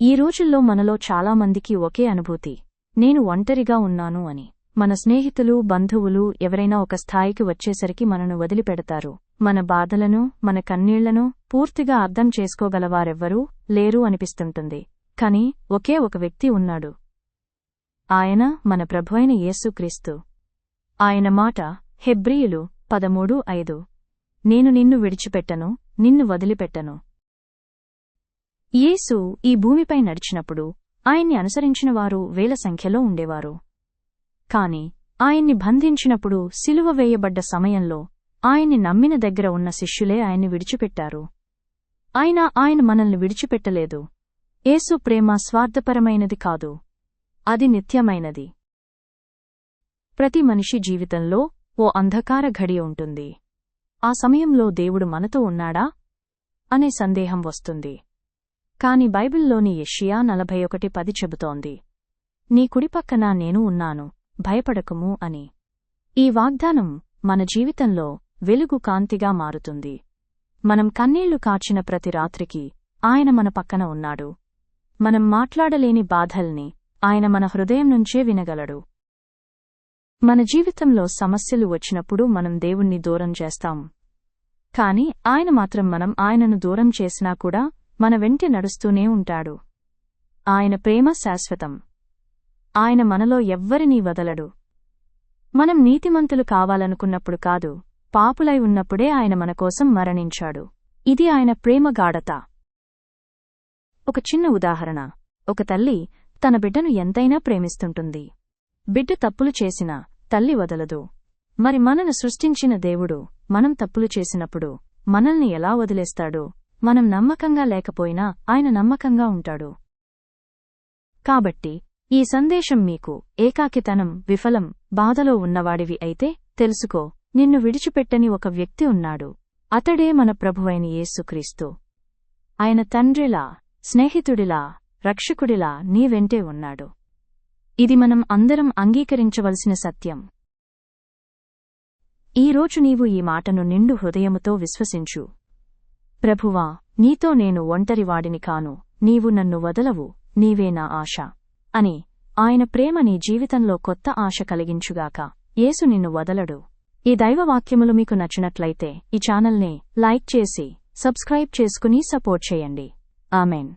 ఈ రోజుల్లో మనలో చాలామందికి ఒకే అనుభూతి. నేను ఒంటరిగా ఉన్నాను అని. మన స్నేహితులు బంధువులు ఎవరైనా ఒక స్థాయికి వచ్చేసరికి మనను వదిలిపెడతారు. మన బాధలను మన కన్నీళ్ళను పూర్తిగా అర్థం చేసుకోగలవారెవ్వరూ లేరు అనిపిస్తుంటుంది. కాని ఒకే ఒక వ్యక్తి ఉన్నాడు. ఆయన మన ప్రభువైన యేసుక్రీస్తు ఆయన మాట హెబ్రియులు పదమూడు ఐదు. నేను నిన్ను విడిచిపెట్టను నిన్ను వదిలిపెట్టను. యేసు ఈ భూమిపై నడిచినప్పుడు ఆయన్ని అనుసరించిన వారు వేల సంఖ్యలో ఉండేవారు. కాని ఆయన్ని బంధించినప్పుడు సిలువ వేయబడ్డ సమయంలో ఆయన్ని నమ్మిన దగ్గర ఉన్న శిష్యులే ఆయన్ని విడిచిపెట్టారు. అయినా ఆయన మనల్ని విడిచిపెట్టలేదు. ఏసు ప్రేమ స్వార్థపరమైనది కాదు. అది నిత్యమైనది. ప్రతి మనిషి జీవితంలో ఓ అంధకార ఘడి ఉంటుంది. ఆ సమయంలో దేవుడు మనతో ఉన్నాడా? అనే సందేహం వస్తుంది. కాని బైబిల్లోని యెషియా నలభై ఒకటి పది చెబుతోంది. నీ కుడిపక్కన నేను ఉన్నాను భయపడకుము అని. ఈ వాగ్దానం మన జీవితంలో వెలుగు కాంతిగా మారుతుంది. మనం కన్నీళ్ళు కాచిన ప్రతి రాత్రికి ఆయన మన పక్కన ఉన్నాడు. మనం మాట్లాడలేని బాధల్ని ఆయన మన హృదయం నుంచే వినగలడు. మన జీవితంలో సమస్యలు వచ్చినప్పుడు మనం దేవుణ్ణి దూరం చేస్తాం. కాని ఆయన మాత్రం మనం ఆయనను దూరం చేసినా కూడా మన వెంటి నడుస్తూనే ఉంటాడు. ఆయన ప్రేమ శాశ్వతం. ఆయన మనలో ఎవ్వరినీ వదలడు. మనం నీతిమంతులు కావాలనుకున్నప్పుడు కాదు పాపులై ఉన్నప్పుడే ఆయన మనకోసం మరణించాడు. ఇది ఆయన ప్రేమ గాఢత. ఒక చిన్న ఉదాహరణ. ఒక తల్లి తన బిడ్డను ఎంతైనా ప్రేమిస్తుంటుంది. బిడ్డ తప్పులు చేసినా తల్లి వదలదు. మరి మనను సృష్టించిన దేవుడు మనం తప్పులు చేసినప్పుడు మనల్ని ఎలా వదిలేస్తాడు? మనం నమ్మకంగా లేకపోయినా ఆయన నమ్మకంగా ఉంటాడు. కాబట్టి ఈ సందేశం మీకు ఏకాకితనం విఫలం బాధలో ఉన్నవాడివి అయితే తెలుసుకో నిన్ను విడిచిపెట్టని ఒక వ్యక్తి ఉన్నాడు. అతడే మన ప్రభువైన యేసుక్రీస్తు. ఆయన తండ్రిలా స్నేహితుడిలా రక్షకుడిలా నీ వెంటే ఉన్నాడు. ఇది మనం అందరం అంగీకరించవలసిన సత్యం. ఈరోజు నీవు ఈ మాటను నిండు హృదయముతో విశ్వసించు. ప్రభువా నీతో నేను ఒంటరివాడిని కాను నీవు నన్ను వదలవు నీవే నా ఆశ. అని ఆయన ప్రేమ నీ జీవితంలో కొత్త ఆశ కలిగించుగాక యేసు నిన్ను వదలడు. ఈ దైవవాక్యములు మీకు నచ్చినట్లయితే ఈ ఛానల్ని లైక్ చేసి సబ్స్క్రైబ్ చేసుకుని సపోర్ట్ చేయండి. ఆమెన్.